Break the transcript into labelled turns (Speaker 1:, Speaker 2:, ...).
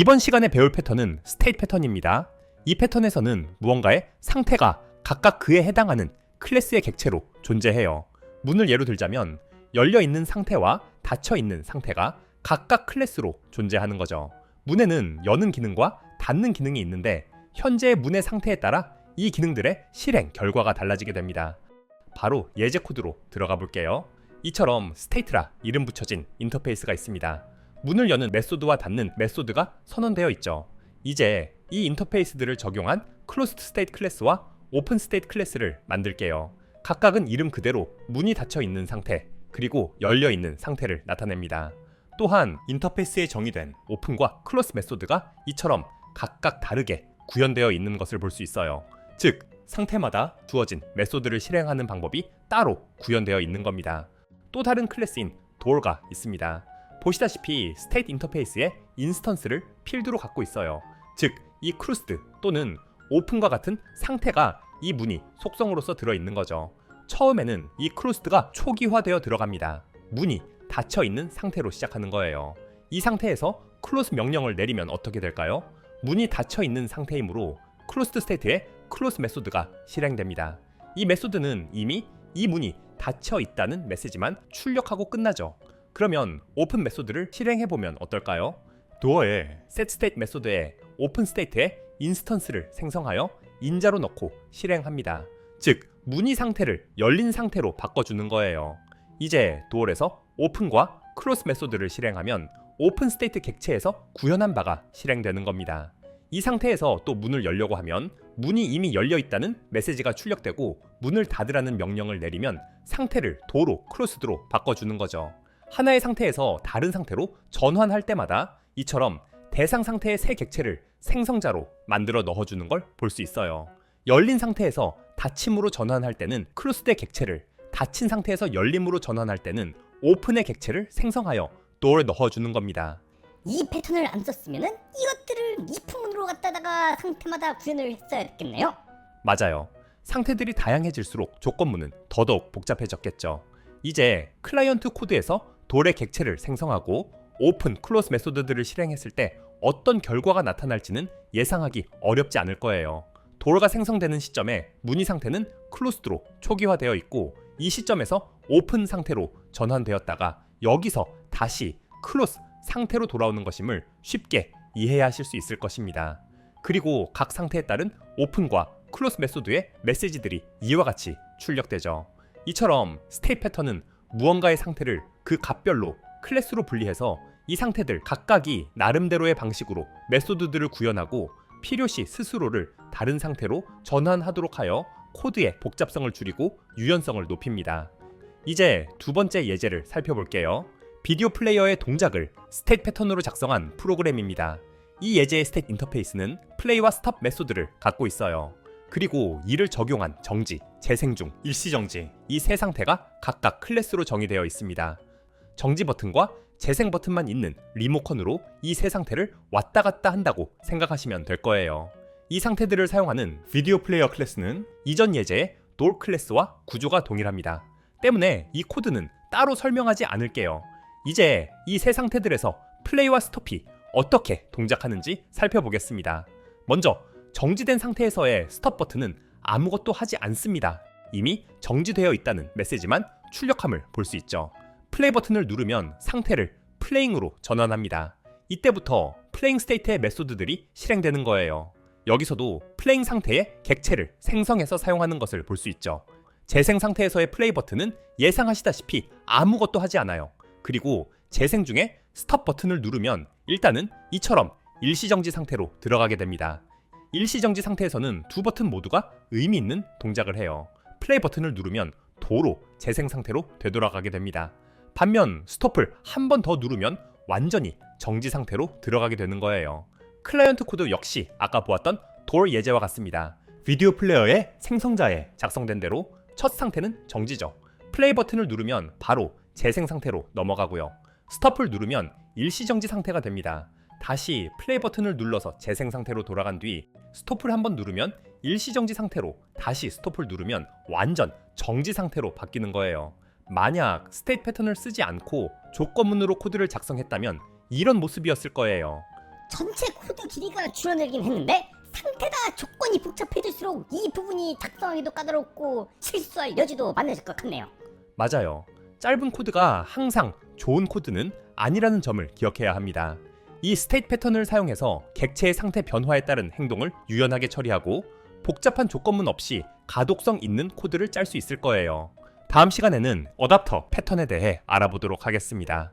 Speaker 1: 이번 시간에 배울 패턴은 스테이트 패턴입니다. 이 패턴에서는 무언가의 상태가 각각 그에 해당하는 클래스의 객체로 존재해요. 문을 예로 들자면 열려 있는 상태와 닫혀 있는 상태가 각각 클래스로 존재하는 거죠. 문에는 여는 기능과 닫는 기능이 있는데 현재의 문의 상태에 따라 이 기능들의 실행 결과가 달라지게 됩니다. 바로 예제 코드로 들어가 볼게요. 이처럼 스테이트라 이름 붙여진 인터페이스가 있습니다. 문을 여는 메소드와 닫는 메소드가 선언되어 있죠. 이제 이 인터페이스들을 적용한 클로스드 스테이트 클래스와 오픈 스테이트 클래스를 만들게요. 각각은 이름 그대로 문이 닫혀 있는 상태, 그리고 열려 있는 상태를 나타냅니다. 또한 인터페이스에 정의된 오픈과 클로스 메소드가 이처럼 각각 다르게 구현되어 있는 것을 볼 수 있어요. 즉, 상태마다 주어진 메소드를 실행하는 방법이 따로 구현되어 있는 겁니다. 또 다른 클래스인 door가 있습니다. 보시다시피 스테이트 인터페이스에 인스턴스를 필드로 갖고 있어요. 즉, 이 크루스드 또는 오픈과 같은 상태가 이 문이 속성으로서 들어 있는 거죠. 처음에는 이 크루스드가 초기화되어 들어갑니다. 문이 닫혀 있는 상태로 시작하는 거예요. 이 상태에서 클로스 명령을 내리면 어떻게 될까요? 문이 닫혀 있는 상태이므로 클로스드 스테이트의 클로스 메소드가 실행됩니다. 이 메소드는 이미 이 문이 닫혀 있다는 메시지만 출력하고 끝나죠. 그러면 오픈 메소드를 실행해 보면 어떨까요? 도어에 set state 메소드에 오픈 스테이트에 인스턴스를 생성하여 인자로 넣고 실행합니다. 즉 문의 상태를 열린 상태로 바꿔주는 거예요. 이제 도어에서 오픈과 크로스 메소드를 실행하면 오픈 스테이트 객체에서 구현한 바가 실행되는 겁니다. 이 상태에서 또 문을 열려고 하면 문이 이미 열려 있다는 메시지가 출력되고 문을 닫으라는 명령을 내리면 상태를 도로 크로스드로 바꿔주는 거죠. 하나의 상태에서 다른 상태로 전환할 때마다 이처럼 대상 상태의 새 객체를 생성자로 만들어 넣어주는 걸 볼 수 있어요. 열린 상태에서 닫힘으로 전환할 때는 크로스의 객체를 닫힌 상태에서 열림으로 전환할 때는 오픈의 객체를 생성하여 도어에 넣어주는 겁니다.
Speaker 2: 이 패턴을 안 썼으면은 이것들을 이품으로 갖다다가 상태마다 구현을 했어야 됐겠네요.
Speaker 1: 맞아요. 상태들이 다양해질수록 조건문은 더더욱 복잡해졌겠죠. 이제 클라이언트 코드에서 돌의 객체를 생성하고 오픈, 클로스 메소드들을 실행했을 때 어떤 결과가 나타날지는 예상하기 어렵지 않을 거예요. 돌가 생성되는 시점에 문의 상태는 클로스드로 초기화되어 있고 이 시점에서 오픈 상태로 전환되었다가 여기서 다시 클로스 상태로 돌아오는 것임을 쉽게 이해하실 수 있을 것입니다. 그리고 각 상태에 따른 오픈과 클로스 메소드의 메시지들이 이와 같이 출력되죠. 이처럼 스테이 패턴은 무언가의 상태를 그 값별로 클래스로 분리해서 이 상태들 각각이 나름대로의 방식으로 메소드들을 구현하고 필요시 스스로를 다른 상태로 전환하도록 하여 코드의 복잡성을 줄이고 유연성을 높입니다. 이제 두 번째 예제를 살펴볼게요. 비디오 플레이어의 동작을 스탯 패턴으로 작성한 프로그램입니다. 이 예제의 스탯 인터페이스는 플레이와 스톱 메소드를 갖고 있어요. 그리고 이를 적용한 정지, 재생 중, 일시 정지 이 세 상태가 각각 클래스로 정의되어 있습니다. 정지 버튼과 재생 버튼만 있는 리모컨으로 이 세 상태를 왔다 갔다 한다고 생각하시면 될 거예요. 이 상태들을 사용하는 비디오 플레이어 클래스는 이전 예제의 돌 클래스와 구조가 동일합니다. 때문에 이 코드는 따로 설명하지 않을게요. 이제 이 세 상태들에서 플레이와 스톱이 어떻게 동작하는지 살펴보겠습니다. 먼저 정지된 상태에서의 스톱 버튼은 아무것도 하지 않습니다. 이미 정지되어 있다는 메시지만 출력함을 볼 수 있죠. 플레이 버튼을 누르면 상태를 플레잉으로 전환합니다. 이때부터 플레잉 스테이트의 메소드들이 실행되는 거예요. 여기서도 플레잉 상태의 객체를 생성해서 사용하는 것을 볼 수 있죠. 재생 상태에서의 플레이 버튼은 예상하시다시피 아무것도 하지 않아요. 그리고 재생 중에 스톱 버튼을 누르면 일단은 이처럼 일시정지 상태로 들어가게 됩니다. 일시정지 상태에서는 두 버튼 모두가 의미 있는 동작을 해요. 플레이 버튼을 누르면 도로 재생 상태로 되돌아가게 됩니다. 반면 스톱을 한 번 더 누르면 완전히 정지 상태로 들어가게 되는 거예요. 클라이언트 코드 역시 아까 보았던 돌 예제와 같습니다. 비디오 플레이어의 생성자에 작성된 대로 첫 상태는 정지죠. 플레이 버튼을 누르면 바로 재생 상태로 넘어가고요. 스톱을 누르면 일시 정지 상태가 됩니다. 다시 플레이 버튼을 눌러서 재생 상태로 돌아간 뒤 스톱을 한번 누르면 일시정지 상태로 다시 스톱을 누르면 완전 정지 상태로 바뀌는 거예요. 만약 스테이트 패턴을 쓰지 않고 조건문으로 코드를 작성했다면 이런 모습이었을 거예요.
Speaker 2: 전체 코드 길이가 줄어들긴 했는데 상태가 조건이 복잡해질수록 이 부분이 작성하기도 까다롭고 실수할 여지도 많아질 것 같네요.
Speaker 1: 맞아요. 짧은 코드가 항상 좋은 코드는 아니라는 점을 기억해야 합니다. 이 스테이트 패턴을 사용해서 객체의 상태 변화에 따른 행동을 유연하게 처리하고 복잡한 조건문 없이 가독성 있는 코드를 짤 수 있을 거예요. 다음 시간에는 어답터 패턴에 대해 알아보도록 하겠습니다.